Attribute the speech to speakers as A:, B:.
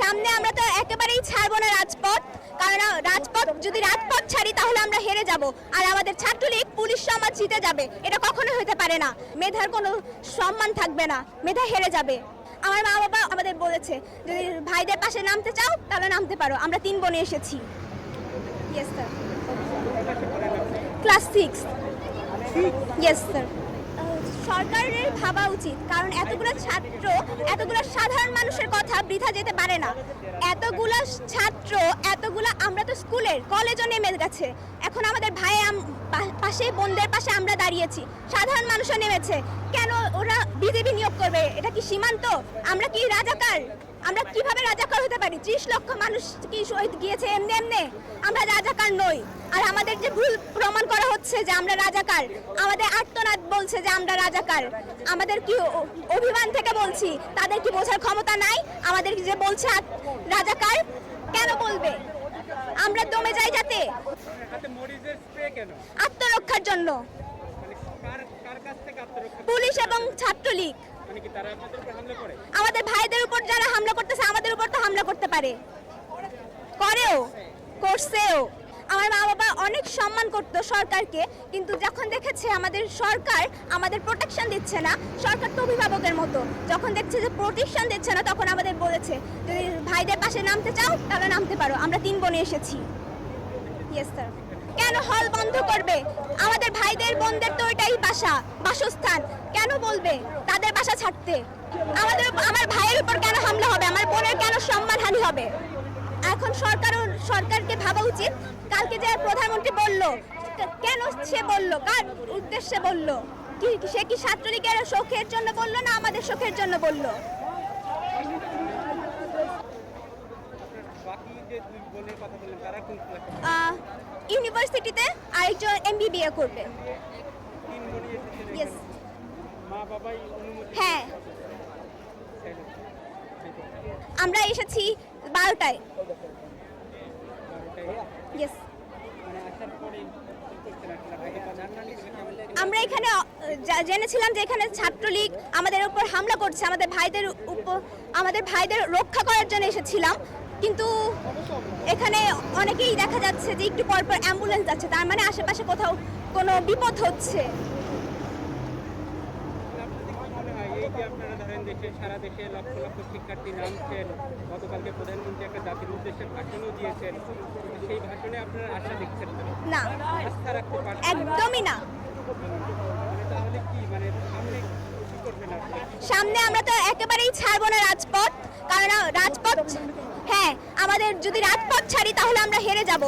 A: সামনে আমরা তো একেবারেই ছাড়বো না রাজপথ। কারণ রাজপথ যদি রাজপথ ছাড়ি, তাহলে আমরা হেরে যাব। আর আমাদের ছাত্রলীগ, পুলিশ সমাজ জিতে যাবে। এটা কখনো হতে পারে না। মেধার কোনো সম্মান থাকবে না। মেধা হেরে যাবে। আমার মা বাবা আমাদের বলেছে, যদি ভাইদের পাশে নামতে চাও, তাহলে নামতে পারো। আমরা তিন বোনে এসেছি। Sir class six yes sir সরকারের ভাবা উচিত। কারণ এতগুলো ছাত্র, এতগুলো সাধারণ মানুষের কথা বৃথা যেতে পারে না। এতগুলো ছাত্র, এতগুলো আমরা তো স্কুলের, কলেজও নেমে গেছে। এখন আমাদের ভাই পাশে, বোনদের পাশে আমরা দাঁড়িয়েছি। সাধারণ মানুষও নেমেছে। কেন ওরা বিজেপি নিয়োগ করবে? এটা কি সীমান্ত? আমরা কি রাজাকার? আমরা কীভাবে রাজাকার হতে পারি? ত্রিশ লক্ষ মানুষ কি শহীদ গিয়েছে এমনি এমনি? আমরা রাজাকার নই। আর আমাদের যে ভুল প্রমাণ করা হচ্ছে যে আমরা রাজাকার আমাদের আত্মনাদ বলছে যে আমরা রাজাকার। আমাদের কি অভিমান থেকে বলছি? তাদের কি বোঝার ক্ষমতা নাই? আমাদের যে বলছে রাজাকার কেন বলবে? আমরা দমে যাই যাতে। আত্মরক্ষার জন্য।
B: মানে
A: পুলিশ এবং ছাত্রলীগ।
B: মানে
A: আমাদের ভাইদের উপর যারা হামলা করতেছে, আমাদের উপর তো হামলা করতে পারে। করেও, করছেও। আমার মা বাবা অনেক সম্মান করতো সরকারকে, কিন্তু যখন দেখেছে আমাদের সরকার আমাদের প্রোটেকশন দিচ্ছে না, সরকার তো অভিভাবকের মতো। যখন দেখছে যে প্রোটেকশন দিচ্ছে না, তখন আমাদের বলেছে, যদি ভাইদের পাশে নামতে চাও, তাহলে নামতে পারো। আমরা তিন বোনে এসেছি। ইয়েস স্যার কেন হল বন্ধ করবে? আমাদের ভাইদের, বোনদের তো এটাই বাসা, বাসস্থান। কেন বলবে? তাদের বাসা ছাড়তে। আমাদের আমার ভাইয়ের উপর কেন হামলা হবে? আমার বোনের কেন সম্মানহানি হবে? এখন সরকার সরকারকে ভাবা উচিত। কালকে যে প্রধানমন্ত্রী বলল কেন সে বলল? কার উদ্দেশ্যে বলল? কি সে কি ছাত্রলীগের শোকের জন্য বলল না আমাদের শোকের জন্য বলল
B: বাকি যে দুই বোনের কথা বললেন তারা কোন ক্লাসে
A: আহ, ইউনিভার্সিটিতে আরেকজন এমবিবিএ করবে। হ্যাঁ। আমরা এসেছি বারোটায়।
B: মানে?
A: আমরা এখানে জেনেছিলাম যে এখানে ছাত্রলীগ আমাদের উপর হামলা করছে। আমাদের ভাইদের উপর আমাদের ভাইদের রক্ষা করার জন্য এসেছিলাম। কিন্তু এখানে অনেকেই দেখা যাচ্ছে যে একটু পর পর অ্যাম্বুলেন্স যাচ্ছে, তার মানে আশেপাশে কোথাও কোনো বিপদ হচ্ছে।
B: সামনে
A: আমরা তো একেবারেই ছাড়বো না রাজপথ কারণ রাজপথ আমাদের যদি রাজপথ ছাড়ি তাহলে আমরা হেরে যাব।